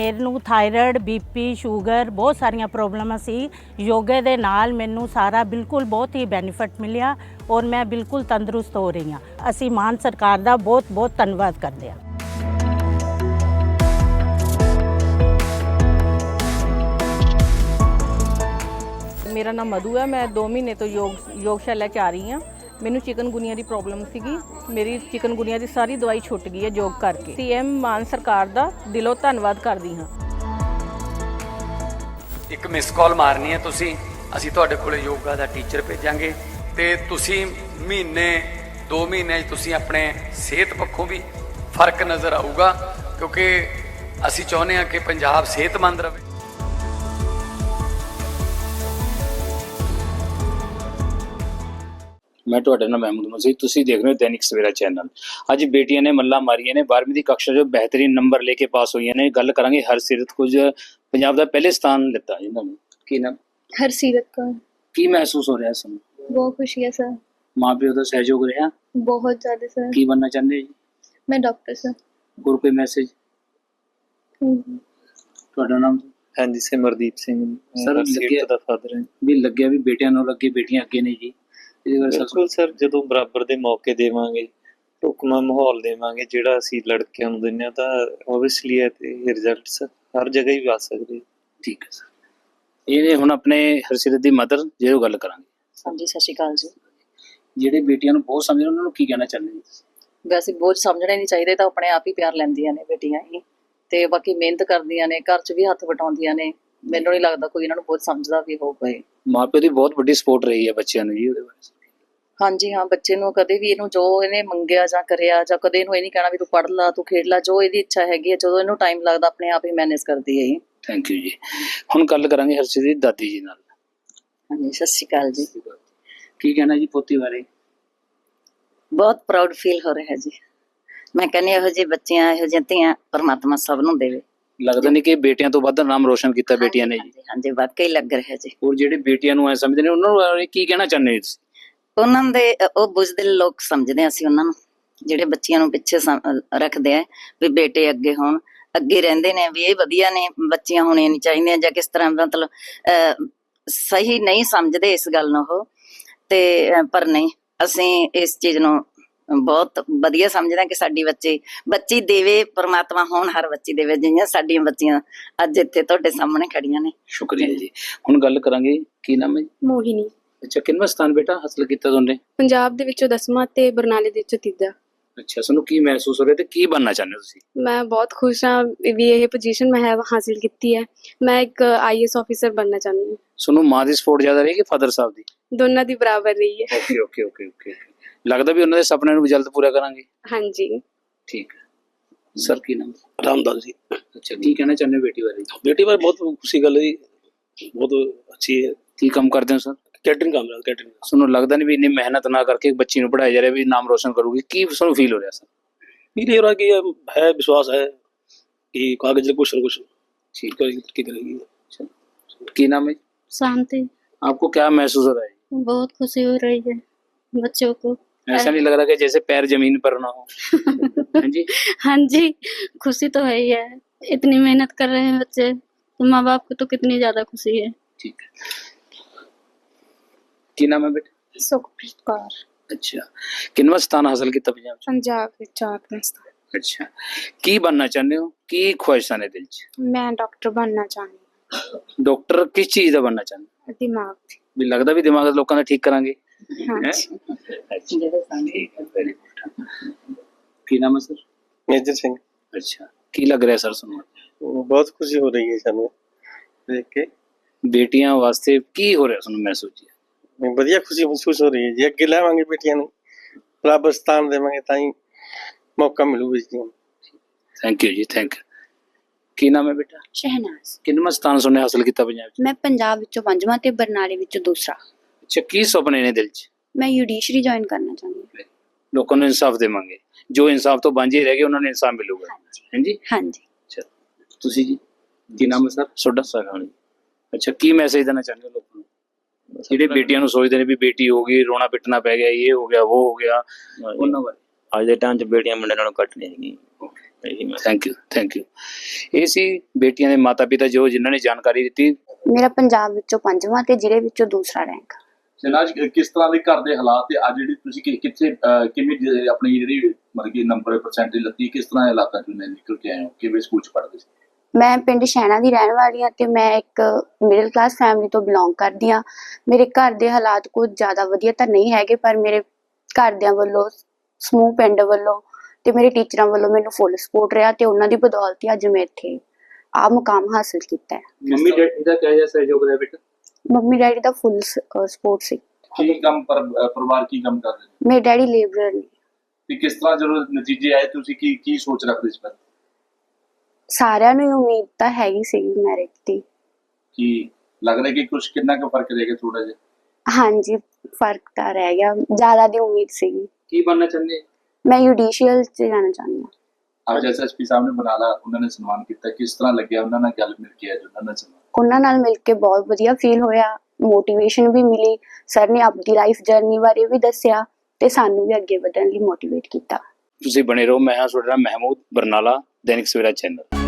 ਮੈਨੂੰ thyroid BP sugar, ਬਹੁਤ ਸਾਰੀਆਂ ਪ੍ਰੋਬਲਮਾਂ ਸੀ। ਯੋਗੇ ਦੇ ਨਾਲ ਮੈਨੂੰ ਸਾਰਾ ਬਿਲਕੁਲ ਬਹੁਤ ਹੀ ਬੈਨੀਫਿਟ ਮਿਲਿਆ ਔਰ ਮੈਂ ਬਿਲਕੁਲ ਤੰਦਰੁਸਤ ਹੋ ਰਹੀ ਹਾਂ। ਅਸੀਂ ਮਾਨ ਸਰਕਾਰ ਦਾ ਬਹੁਤ ਬਹੁਤ ਧੰਨਵਾਦ ਕਰਦੇ ਹਾਂ। ਮੇਰਾ ਨਾਮ ਮਧੂ ਹੈ। ਮੈਂ 2 ਮਹੀਨੇ ਤੋਂ ਯੋਗ, ਯੋਗਸ਼ਾਲਾ ਚ ਆ ਰਹੀ ਹਾਂ। ਮੈਨੂੰ ਚਿਕਨਗੁਨੀਆ ਦੀ ਪ੍ਰੋਬਲਮ ਸੀਗੀ। ਮੇਰੀ ਚਿਕਨਗੁਨੀਆ ਦੀ ਸਾਰੀ ਦਵਾਈ ਛੁੱਟ ਗਈ ਹੈ ਯੋਗ ਕਰਕੇ। ਸੀਐਮ ਮਾਨ ਸਰਕਾਰ ਦਾ ਦਿਲੋਂ ਧੰਨਵਾਦ ਕਰਦੀ ਹਾਂ। ਇੱਕ ਮਿਸ ਕਾਲ ਮਾਰਨੀ ਹੈ ਤੁਸੀਂ। ਅਸੀਂ ਤੁਹਾਡੇ ਕੋਲੇ ਯੋਗਾ ਦਾ ਟੀਚਰ ਭੇਜਾਂਗੇ ਤੇ ਤੁਸੀਂ ਮਹੀਨੇ 2 ਮਹੀਨੇ 'ਚ ਤੁਸੀਂ ਆਪਣੇ ਸਿਹਤ ਪੱਖੋਂ ਵੀ ਫ਼ਰਕ ਨਜ਼ਰ ਆਊਗਾ ਕਿਉਂਕਿ ਅਸੀਂ ਚਾਹੁੰਦੇ ਹਾਂ ਕਿ ਪੰਜਾਬ ਸਿਹਤਮੰਦ ਰਹੇ। ਮੈਂ ਤੁਹਾਡਾ ਨਾਮ ਮਹਿਮੂਦ ਮਸੀਹ ਤੁਸੀਂ ਦੇਖ ਰਹੇ ਹੋ ਦੈਨਿਕ ਸਵੇਰਾ ਚੈਨਲ। ਅੱਜ ਬੇਟੀਆਂ ਨੇ ਮੱਲਾ ਮਾਰੀਆਂ ਨੇ। 12ਵੀਂ ਦੀ ਕਕਸ਼ਾ ਜੋ ਬਿਹਤਰੀਨ ਨੰਬਰ ਲੈ ਕੇ ਪਾਸ ਹੋਈਆਂ ਨੇ। ਗੱਲ ਕਰਾਂਗੇ ਹਰਸਿਰਤ ਕੁਝ ਪੰਜਾਬ ਦਾ ਪਹਿਲੇ ਸਥਾਨ ਲਿੱਤਾ ਇਹਨਾਂ ਨੇ। ਕੀ ਨਾਮ? ਹਰਸੀਰਤ ਕੌਰ। ਕੀ ਮਹਿਸੂਸ ਹੋ ਰਿਹਾ ਸਾਨੂੰ? ਬਹੁਤ ਖੁਸ਼ੀ ਹੈ ਸਰ। ਮਾਪਿਓ ਦਾ ਸਹਿਯੋਗ ਰਿਹਾ? ਬਹੁਤ ਜ਼ਿਆਦਾ ਸਰ। ਕੀ ਬਣਨਾ ਚਾਹੁੰਦੇ ਜੀ? ਮੈਂ ਡਾਕਟਰ ਸਰ। ਹੋਰ ਕੋਈ ਮੈਸੇਜ ਤੁਹਾਡਾ ਨਾਮ? ਹਾਂਜੀ ਸਿਮਰਦੀਪ ਸਿੰਘ। ਸਰ ਲੱਗਿਆ- ਦਾ ਫਾਦਰ ਹੈ। ਵੀ ਲੱਗਿਆ ਵੀ ਬੇਟਿਆਂ ਨੂੰ ਲੱਗੇ ਬੇਟੀਆਂ ਅੱਗੇ ਨੇ ਜੀ। ਇਹਦੇ ਬਾਰੇ ਸਰ ਬਿਲਕੁਲ ਸਰ ਜਦੋਂ ਬਰਾਬਰ ਦੇ ਮੌਕੇ ਦੇਵਾਂਗੇ ਢੁਕਵਾਂ ਮਾਹੌਲ ਦੇਵਾਂਗੇ ਜਿਹੜਾ ਅਸੀਂ ਲੜਕਿਆਂ ਨੂੰ ਦਿੰਨੇ ਆ ਤਾਂ ਓਬਵੀਅਸਲੀ ਇਹ ਤੇ ਰਿਜ਼ਲਟਸ ਹਰ ਜਗ੍ਹਾ ਹੀ ਆ ਸਕਦੇ ਠੀਕ ਹੈ ਸਰ। ਇਹਨੇ ਹੁਣ ਆਪਣੇ ਹਰਸਿਰਤ ਦੀ ਮਦਰ ਜਿਹੋ ਗੱਲ ਕਰਾਂਗੇ। ਹਾਂਜੀ ਸਤਿ ਸ਼੍ਰੀ ਅਕਾਲ ਜੀ। ਜਿਹੜੇ ਬੇਟੀਆਂ ਨੂੰ ਬਹੁਤ ਸਮਝਦੇ ਉਹਨਾਂ ਨੂੰ ਕੀ ਕਹਿਣਾ ਚਾਹੁੰਦੇ ਜੀ ਵੈਸੇ ਬੋਝ ਸਮਝਣੇ ਨਹੀਂ ਚਾਹੀਦੇ ਤਾਂ ਆਪਣੇ ਆਪ ਹੀ ਪਿਆਰ ਲੈਂਦੀਆਂ ਨੇ ਬੇਟੀਆਂ ਹੀ। ਤੇ ਬਾਕੀ ਮਿਹਨਤ ਕਰਦੀਆਂ ਨੇ ਘਰ 'ਚ ਵੀ ਹੱਥ ਵਟਾਉਂਦੀਆਂ ਨੇ। ਮੈਨੂੰ ਨਹੀਂ ਲੱਗਦਾ ਕੋਈ ਇਹਨਾਂ ਨੂੰ ਬਹੁਤ ਸਮਝਦਾ ਵੀ ਹੋਊਗਾ ਇਹ ਮਾਪਿਓ ਦੀ ਬਹੁਤ ਵੱਡੀ ਸਪੋਰਟ ਰਹੀ ਹੈ ਬੱਚਿਆਂ ਨੂੰ ਜੀ ਉਹਦੇ ਬਾਰੇ। ਹਾਂਜੀ ਹਾਂ ਬੱਚੇ ਨੂੰ ਕਦੇ ਵੀ ਇਹਨੂੰ ਜੋ ਇਹਨੇ ਮੰਗਿਆ ਜਾਂ ਕਰਿਆ ਜਾਂ ਕਦੇ ਇਹਨੂੰ ਇਹ ਨਹੀਂ ਕਹਿਣਾ ਵੀ ਤੂੰ ਪੜ੍ਹ ਲਾ ਤੂੰ ਖੇਡ ਲਾ ਜੋ ਇਹਦੀ ਇੱਛਾ ਹੈਗੀ ਹੈ ਜਦੋਂ ਇਹਨੂੰ ਟਾਈਮ ਲੱਗਦਾ ਆਪਣੇ ਆਪ ਹੀ ਮੈਨੇਜ ਕਰਦੀ ਹੈ ਇਹ ਥੈਂਕ ਯੂ ਜੀ। ਹੁਣ ਗੱਲ ਕਰਾਂਗੇ ਹਰਸਿਤ ਦੀ ਦਾਦੀ ਜੀ ਨਾਲ। ਹਾਂਜੀ ਸਤਿ ਸ਼੍ਰੀ ਅਕਾਲ ਜੀ। ਕੀ ਕਹਿਣਾ ਜੀ ਪੋਤੀ ਬਾਰੇ? ਬਹੁਤ ਪ੍ਰਾਊਡ ਫੀਲ ਹੋ ਰਿਹਾ ਜੀ। ਮੈਂ ਕਹਿੰਦੀ ਇਹੋ ਜਿਹੇ ਬੱਚਿਆਂ ਇਹੋ ਜਿਹੀਆਂ ਧੀਆਂ ਪਰਮਾਤਮਾ ਸਭ ਨੂੰ ਦੇਵੇ। ਲੱਗਦਾ ਨਹੀਂ ਕਿ ਬੇਟਿਆਂ ਤੋਂ ਵੱਧ ਨਾਮ ਰੋਸ਼ਨ ਕੀਤਾ ਬੇਟੀਆਂ ਨੇ ਜੀ? ਹਾਂਜੀ, ਵਾਕਈ ਲੱਗ ਰਿਹਾ ਜੀ। ਔਰ ਜਿਹੜੇ ਬੇਟੀਆਂ ਨੂੰ ਐ ਸਮਝਦੇ ਨੇ ਉਹਨਾਂ ਨੂੰ ਬਾਰੇ ਕੀ ਕਹਿਣਾ ਚਾਹੁੰਦੇ ਹੋ ਤੁਸੀਂ? ਉਹਨਾਂ ਦੇ ਉਹ ਬੁਜ਼ਦਿਲ ਲੋਕ ਸਮਝਦੇ ਹਾਂ ਅਸੀਂ ਉਹਨਾਂ ਨੂੰ। ਜਿਹੜੇ ਬੱਚਿਆਂ ਨੂੰ ਪਿੱਛੇ ਸਮ- ਰੱਖਦੇ ਆ ਵੀ ਬੇਟੇ ਅੱਗੇ ਹੋਣ ਅੱਗੇ ਰਹਿੰਦੇ ਨੇ ਵੀ ਇਹ ਵਧੀਆ ਨੇ ਬੱਚੀਆਂ ਹੋਣੀਆਂ ਨਹੀਂ ਚਾਹੀਦੀਆਂ ਜਾਂ ਕਿਸ ਤਰ੍ਹਾਂ ਮਤਲਬ ਸਹੀ ਨਹੀਂ ਸਮਝਦੇ ਇਸ ਗੱਲ ਨੂੰ ਉਹ ਤੇ ਪਰ ਨਹੀਂ ਅਸੀਂ ਇਸ ਚੀਜ਼ ਨੂੰ ਬਹੁਤ ਵਧੀਆ ਸਮਝਦੇ ਕਿ ਸਾਡੀ ਬੱਚੀ ਬੱਚੀ ਦੇਵੇ ਪਰਮਾਤਮਾ ਹੋਣ ਹਰ ਬੱਚੀ ਦੇਵੇ ਜਿਹੀਆਂ ਸਾਡੀਆਂ ਬੱਚੀਆਂ ਅੱਜ ਇੱਥੇ ਤੁਹਾਡੇ ਸਾਹਮਣੇ ਖੜੀਆਂ ਨੇ। ਸ਼ੁਕਰੀਆ ਜੀ। ਹੁਣ ਗੱਲ ਕਰਾਂਗੇ ਕੀ ਨਾਮ ਹੈ? ਮੋਹਿਨੀ। ਅੱਛਾ ਕਿੰਨਵਾਂ ਸਥਾਨ ਬੇਟਾ ਹਾਸਲ ਕੀਤਾ ਤੁਹਾਨੇ? ਪੰਜਾਬ ਦੇ ਵਿੱਚੋਂ ਦਸਵਾਂ ਤੇ ਬਰਨਾਲੇ ਦੇ ਵਿੱਚੋਂ ਤੀਜਾ। ਅੱਛਾ ਤੁਹਾਨੂੰ ਕੀ ਮਹਿਸੂਸ ਹੋ ਰਿਹਾ ਤੇ ਕੀ ਬਣਨਾ ਚਾਹੁੰਦੇ ਹੋ ਤੁਸੀਂ? ਮੈਂ ਬਹੁਤ ਖੁਸ਼ ਹਾਂ ਵੀ ਇਹ ਪੋਜੀਸ਼ਨ ਮੈਂ ਹੈ ਹਾਸਿਲ ਕੀਤੀ ਹੈ। ਮੈਂ ਇੱਕ ਆਈਐਸ ਆਫੀਸਰ ਬਣਨਾ ਚਾਹੁੰਦੀ ਹਾਂ। ਤੁਹਾਨੂੰ ਮਾਂ ਦੀ ਸਪੋਰਟ ਜ਼ਿਆਦਾ ਰਹੀ ਕਿ ਫਾਦਰ ਸਾਹਿਬ ਦੀ? ਦੋਨਾਂ ਦੀ ਬਰਾਬਰ ਰਹੀ ਹੈ। ਓਕੇ ਓਕੇ ਓਕੇ ਓਕੇ ਲੱਗਦਾ ਵੀ ਉਹਨਾਂ ਦੇ ਸੁਪਨੇ ਨੂੰ ਵੀ ਜਲਦ ਪੂਰਾ ਕਰਾਂਗੇ ਹਾਂਜੀ ਠੀਕ ਹੈ ਸਰ ਕੀ ਨਾਮ ਰਾਮਦਾਸ ਜੀ ਅੱਛਾ ਕੀ ਕਹਿਣਾ ਚਾਹੁੰਦੇ ਹੋ ਬੇਟੀ ਬਾਰੇ ਬੇਟੀ ਬਾਰੇ ਬਹੁਤ ਖੁਸ਼ੀ ਗੱਲ ਹੈ ਜੀ ਬਹੁਤ ਅੱਛੀ ਹੈ ਕੀ ਕੰਮ ਕਰਦੇ ਹੋ ਸਰ ਕੈਟਰਿੰਗ ਕੰਮ ਹੈ ਕੈਟਰਿੰਗ ਤੁਹਾਨੂੰ ਲੱਗਦਾ ਨਹੀਂ ਵੀ ਇੰਨੀ ਮਿਹਨਤ ਨਾ ਕਰਕੇ ਇੱਕ ਬੱਚੀ ਨੂੰ ਪੜਾਇਆ ਜਾ ਰਿਹਾ ਵੀ ਨਾਮ ਰੋਸ਼ਨ ਕਰੂਗੀ ਕੀ ਤੁਹਾਨੂੰ ਫੀਲ ਹੋ ਰਿਹਾ ਸਰ ये हो रहा है कि ये है विश्वास है कि कागज से कुछ न कुछ ठीक करेगी तरक्की करेगी की नाम है शांति आपको क्या महसूस हो रहा है बहुत खुशी हो रही है बच्चों को ऐसा नहीं लग रहा कि जैसे पैर ज़मीन पर ना हो। हाँ जी। हाँ जी खुशी तो है ही है। इतनी मेहनत कर रहे हैं बच्चे। तो माँ बाप को तो कितनी ज़्यादा खुशी है। ठीक है। की नाम है बेटा? सुखप्रीत कौर। अच्छा। किनवा स्थान हासिल की तब पंजाब अच्छा। की बनना चाहते हो? की ख्वाहिश ने दिल मैं डॉक्टर बनना चाहती डॉक्टर किस चीज़ का बनना चाहते दिमाग। भी लगता भी दिमाग लोगों का ठीक करा ਬੇਟੀਆਂ ਵਾਸਤੇ ਕੀ ਹੋ ਰਿਹਾ ਤੁਹਾਨੂੰ ਮਹਿਸੂਸ ਜੀ ਨਹੀਂ, ਵਧੀਆ ਖੁਸ਼ੀ ਮਹਿਸੂਸ ਹੋ ਰਹੀ ਹੈ ਜੀ। ਅੱਗੇ ਲਾਵਾਂਗੇ ਬੇਟੀਆਂ ਨੂੰ ਬਰਾਬਰ ਦੇਵਾਂਗੇ ਤਾਂ ਹੀ ਮੌਕਾ ਮਿਲੂਗਾ ਜੀ ਨੂੰ। ਥੈਂਕ ਯੂ ਜੀ ਥੈਂਕ ਕੀ ਨਾਮ ਹੈ ਬੇਟਾ? ਸ਼ਹਿਨਾਜ਼। ਕਿੰਨਾ ਸਥਾਨ ਸੁਣਿਆ ਹਾਸਲ ਕੀਤਾ ਪੰਜਾਬ 'ਚ? ਮੈਂ ਪੰਜਾਬ ਵਿੱਚੋਂ ਪੰਜਵਾਂ ਤੇ ਬਰਨਾਲੇ ਵਿੱਚੋਂ ਦੂਸਰਾ। ਅੱਛਾ ਕੀ ਸੁਪਨੇ ਨੇ ਦਿਲ ਚ? ਮੈਂ ਜੁਡੀਸ਼ਰੀ ਜੁਆਇਨ ਕਰਨਾ ਚਾਹੁੰਦੀ ਹਾਂ। ਲੋਕਾਂ ਨੂੰ ਇਨਸਾਫ ਦੇਵਾਂਗੇ। ਜੋ ਇਨਸਾਫ ਤੋਂ ਵਾਂਝੇ ਰਹਿ ਗਏ ਉਹਨਾਂ ਨੂੰ ਇਨਸਾਫ ਮਿਲੂਗਾ। ਹਾਂਜੀ। ਹਾਂਜੀ? ਹਾਂਜੀ। ਅੱਛਾ। ਤੁਸੀਂ ਜੀ ਕੀ ਨਾਮ ਹੈ ਸਰ? ਸੋਡਾ ਸਰਾਣੀ ਅੱਛਾ ਕੀ ਮੈਸੇਜ ਦੇਣਾ ਚਾਹੁੰਦੇ ਹੋ ਲੋਕਾਂ ਨੂੰ? ਜਿਹੜੇ ਬੇਟੀਆਂ ਨੂੰ ਸੋਚਦੇ ਨੇ ਵੀ ਬੇਟੀ ਹੋ ਗਈ ਰੋਣਾ ਪਿੱਟਣਾ ਪੈ ਗਿਆ ਇਹ ਹੋ ਗਿਆ ਉਹ ਹੋ ਗਿਆ ਉਹਨਾਂ ਬਾਰੇ। ਅੱਜ ਦੇ ਟਾਈਮ 'ਚ ਬੇਟੀਆਂ ਮੁੰਡਿਆਂ ਨਾਲੋਂ ਘੱਟ ਨਹੀਂ ਹੈਗੀਆਂ। ਇਹੀ ਮੈਂ ਥੈਂਕ ਯੂ ਥੈਂਕ ਯੂ ਇਹ ਸੀ ਬੇਟੀਆਂ ਦੇ ਮਾਤਾ ਪਿਤਾ ਜੋ ਜਿਨ੍ਹਾਂ ਨੇ ਜਾਣਕਾਰੀ ਦਿੱਤੀ। ਮੇਰਾ ਪੰਜਾਬ ਵਿੱਚੋਂ ਪੰਜਵਾਂ ਤੇ ਜ਼ਿਲ੍ਹੇ ਵਿੱਚੋਂ ਦੂਸਰਾ ਰੈਂਕ ਸ਼ਨਾਜ ਕਿਸ ਤਰ੍ਹਾਂ ਦੇ ਘਰ ਦੇ ਹਾਲਾਤ ਤੇ ਅੱਜ ਜਿਹੜੀ ਤੁਸੀਂ ਕਿ- ਕਿੱਥੇ ਅਹ, ਕਿਵੇਂ ਜ- ਆਪਣੀ ਜਿਹੜੀ ਮਤਲਬ ਕਿ ਨੰਬਰ ਪਰਸੈਂਟੇਜ ਲੱਤੀ ਕਿਸ ਤਰ੍ਹਾਂ ਦੇ ਹਾਲਾਤਾਂ ਚੋਂ ਨਿਕਲ ਕੇ ਆਏ ਹੋ? ਕਿਵੇਂ ਸਕੂਲ ਚ ਪੜ੍ਹਦੇ ਸੀ? ਮੈਂ ਪਿੰਡ ਸ਼ੈਣਾ ਦੀ ਰਹਿਣ ਵਾਲੀ ਹਾਂ ਤੇ ਮੈਂ ਇੱਕ ਮਿਡਲ ਕਲਾਸ ਫੈਮਿਲੀ ਤੋਂ ਬਿਲੋਂਗ ਕਰਦੀ ਹਾਂ। ਮੇਰੇ ਘਰ ਦੇ ਹਾਲਾਤ ਕੁਝ ਜ਼ਿਆਦਾ ਵਧੀਆ ਤਾਂ ਨਹੀਂ ਹੈਗੇ ਪਰ ਮੇਰੇ ਘਰਦਿਆਂ ਵੱਲੋਂ ਸਮੂਹ ਪਿੰਡ ਵੱਲੋਂ ਤੇ ਮੇਰੇ ਟੀਚਰਾਂ ਵੱਲੋਂ ਮੈਨੂੰ ਫੁੱਲ ਸਪੋਰਟ ਰਿਹਾ ਤੇ ਉਹਨਾਂ ਦੀ ਬਦੌਲਤ ਹੀ ਅੱਜ ਮੈਂ ਇੱਥੇ ਆ ਮੁਕਾਮ ਹਾਸਲ ਕੀਤਾ ਹੈ। ਮੰਮੀ ਡੈਡੀ ਦਾ ਕਿਹਾ ਜਾ ਸਹਿਯੋਗ ਰਿਹਾ ਬੇਟਾ? ਮੰਮੀ ਡੈਡੀ ਦਾ ਫੁੱਲ ਸਪੋਰਟ ਸੀ। ਕੀ ਕੰਮ ਪਰ ਪਰਿਵਾਰ ਕੀ ਕੰਮ ਕਰਦੇ ਨੇ? ਮੇਰੇ ਡੈਡੀ ਲੇਬਰਰ ਨੇ। ਤੇ ਕਿਸ ਤਰ੍ਹਾਂ ਜਦੋਂ ਨਤੀਜੇ ਆਏ ਤੁਸੀਂ ਕੀ ਕੀ ਸੋਚ ਰੱਖਦੇ ਸੀ ਪਹਿਲਾਂ? ਸਾਰਿਆਂ ਨੂੰ ਹੀ ਉਮੀਦ ਤਾਂ ਹੈਗੀ ਸੀ ਮੈਰਿਟ ਦੀ। ਕੀ ਲੱਗ ਰਿਹਾ ਕਿ ਕੁਝ ਕਿੰਨਾ ਕੁ ਫ਼ਰਕ ਰਹਿ ਗਿਆ ਥੋੜਾ ਜਿਹਾ? ਹਾਂਜੀ ਫ਼ਰਕ ਤਾਂ ਰਹਿ ਗਿਆ। ਜ਼ਿਆਦਾ ਦੀ ਉਮੀਦ ਸੀਗੀ। ਕੀ ਬਣਨਾ ਚਾਹੁੰਦੇ? ਮੈਂ ਜੁਡੀਸ਼ੀਅਲ 'ਚ ਜਾਣਾ ਚਾਹੁੰਦੀ ਹਾਂ। ਅੱਜ ਐਸਐਸਪੀ ਸਾਹਿਬ ਨੇ ਬਣਾ ਲਾ ਉਹਨਾਂ ਨੇ ਸਨਮਾਨ ਕੀਤਾ। ਕਿਸ ਤਰ੍ਹਾਂ ਲੱਗਿਆ ਉਹਨਾਂ ਨਾਲ ਗੱਲ ਮਿਲ ਕੇ ਅੱਜ ਉਹਨਾਂ ਨਾਲ ਸਨਮਾਨ? ਉਹਨਾਂ ਨਾਲ ਮਿਲ ਕੇ ਬਹੁਤ ਵਧੀਆ ਫੀਲ ਹੋਇਆ ਮੋਟੀਵੇਸ਼ਨ ਵੀ ਮਿਲੀ ਸਰ ਨੇ ਆਪਣੀ ਲਾਈਫ ਜਰਨੀ ਬਾਰੇ ਵੀ ਦੱਸਿਆ ਤੇ ਸਾਨੂੰ ਵੀ ਅੱਗੇ ਵਧਣ ਲਈ ਮੋਟੀਵੇਟ ਕੀਤਾ। ਤੁਸੀਂ ਬਣੇ ਰਹੋ, ਮੈਂ ਹਾਂ ਤੁਹਾਡਾ ਮਹਿਮੂਦ ਬਰਨਾਲਾ, ਦੈਨਿਕ ਸਵੇਰਾ ਚੈਨਲ